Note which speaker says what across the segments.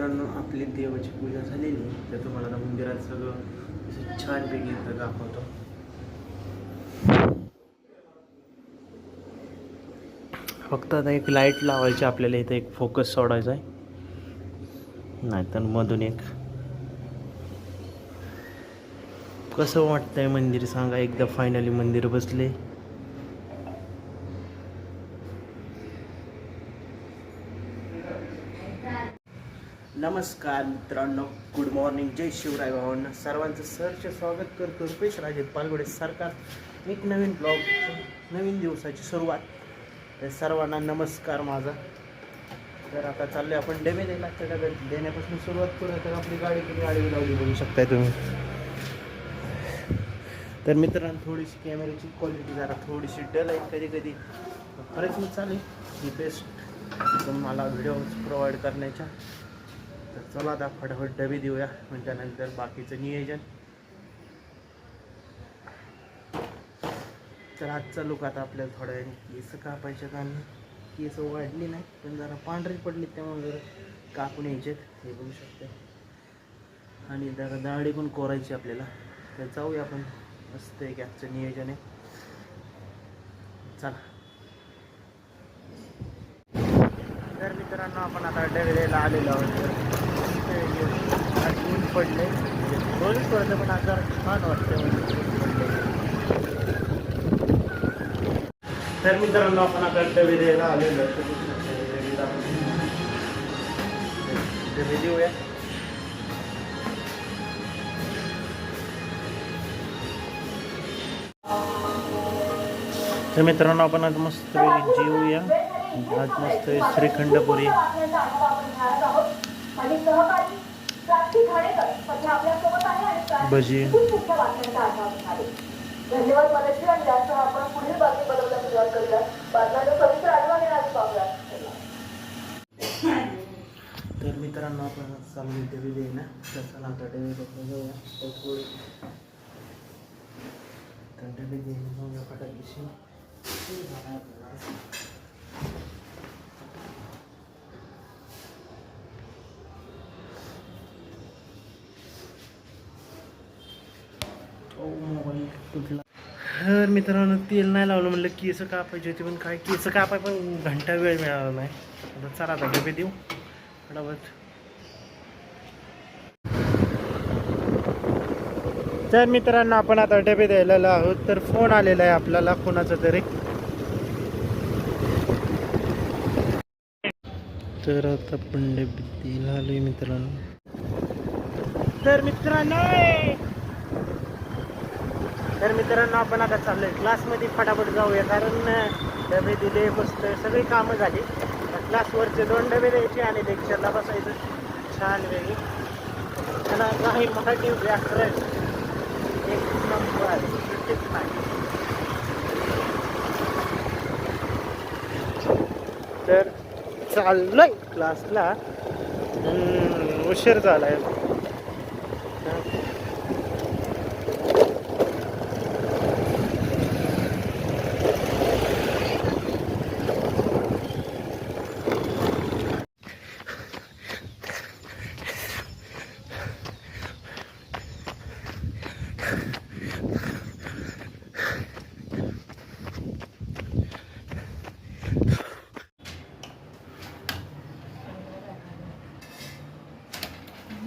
Speaker 1: मित्रांनो आपली देवाची पूजा झालेली तर तुम्हाला आता मंदिरात सगळं असं छानपैकी इथं दाखवतो. फक्त आता एक लाइट लावायची आपल्याला इथं एक फोकस सोडायचा आहे नाहीतर मधून एक. कसं वाटतंय मंदिर सांगा एकदा फायनली मंदिर बसले. नमस्कार मित्रांनो गुड मॉर्निंग जय शिवराय भावांना. सर्वांचं सहर्ष स्वागत करतो रुपेश राजे पालगोडे सरकार. एक नवीन ब्लॉग नवीन दिवसाची सुरुवात. तर सर्वांना नमस्कार माझा. तर आता चालले आपण डबे द्यायला. तर डबे देण्यापासून सुरुवात करू तर आपली गाडी किती गाडी लावली बघू शकताय तुम्ही. तर मित्रांनो थोडीशी कॅमेऱ्याची क्वालिटी जरा थोडीशी डल आहे कधी कधी प्रयत्न चालेल. ही बेस्ट तुम्हाला व्हिडिओज प्रोव्हाइड करण्याच्या. तर चला आता फटाफट डबे देऊया. पण त्यानंतर बाकीचं नियोजन. तर आजचा लुक आता आपल्याला थोड्या वेळाने केस कापायचे आणि केस वाढली नाही पण जरा पांढरी पडली त्यामुळे जरा कापून यायचेत. हे बघू शकते. आणि जरा दाढी पण कोरायची आपल्याला. तर जाऊया आपण. मस्त एक आजचं नियोजन आहे. चला. तर मित्रांनो आपण आता डबे द्यायला आलेलो आहोत. तर आज ऊन पडले रोज पडलं पण आज जरा छान वाटतं म्हणजे तर मित्रांनो आपण आता डबे द्यायला आलेलो डबे देऊया तर मित्रांनो आपण आज मस्त जेवूया. आज मस्त श्रीखंडपुरी भजी
Speaker 2: आणि आपण
Speaker 1: तर मित्रांनो आपण चालू डबे देई ना तर चला आता डबे बघून जाऊया. थोडी तर डबे देईन जाऊया तुटला तर मित्रांनो तेल नाही लावलं म्हणलं केस कापायची होती पण काय केस कापाय पण घंटा वेळ मिळाला नाही. आता चला आता डबे देऊ. फटाफट. तर मित्रांनो आपण आता डबे द्यायला आहोत तर फोन आलेला आहे आपल्याला कोणाचा तरी. तर आता पण डबे द्यायला आलोय मित्रांनो. तर मित्रांनो तर मित्रांनो आपण आता चाललो आहे क्लासमध्ये फटाफट जाऊया कारण डबे दिले मस्त सगळी कामं झाली. क्लासवरचे दोन डबे द्यायचे आणि लेक्चरला बसायचं. छान वेगळी त्याला काही मराठी व्याकरण. एक नंबर. सुट्टीच नाही तर चाललोय क्लासला उशीर झाला
Speaker 3: आहे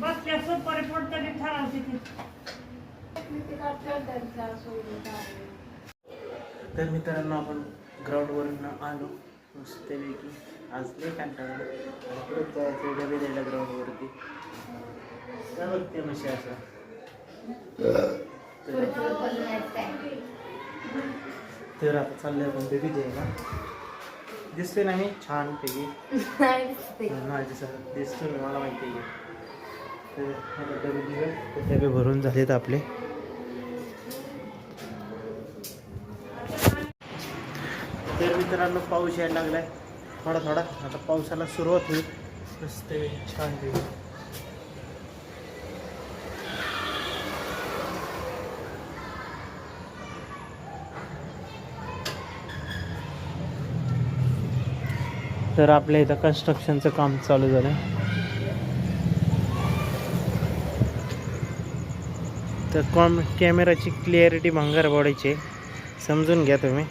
Speaker 3: त्याचं परिपट तरी ठरवते ती
Speaker 1: तर मित्रांनो आपण ग्राउंडवरून आलो. मस्तपैकी आज लई कंटाळा परत जायचं डबे द्यायला ग्राउंडवरती काय बघते मशी असं तर आता चाललंय आपण डबे द्यायला दिसते ना मी? छान पैकी. नाही दिसत मी मला माहिती आहे. डबे भरून झालेत आपले. तर मित्रांनो पाऊस यायला लागलाय. थोडा थोडा. आता पावसाला सुरुवात होईल. मस्त छान तर आपल्या इथं कन्स्ट्रक्शनचं काम चालू झालं तर कॉम कॅमेराची क्लिअरिटी भंगार बॉडीची समजून घ्या तुम्ही.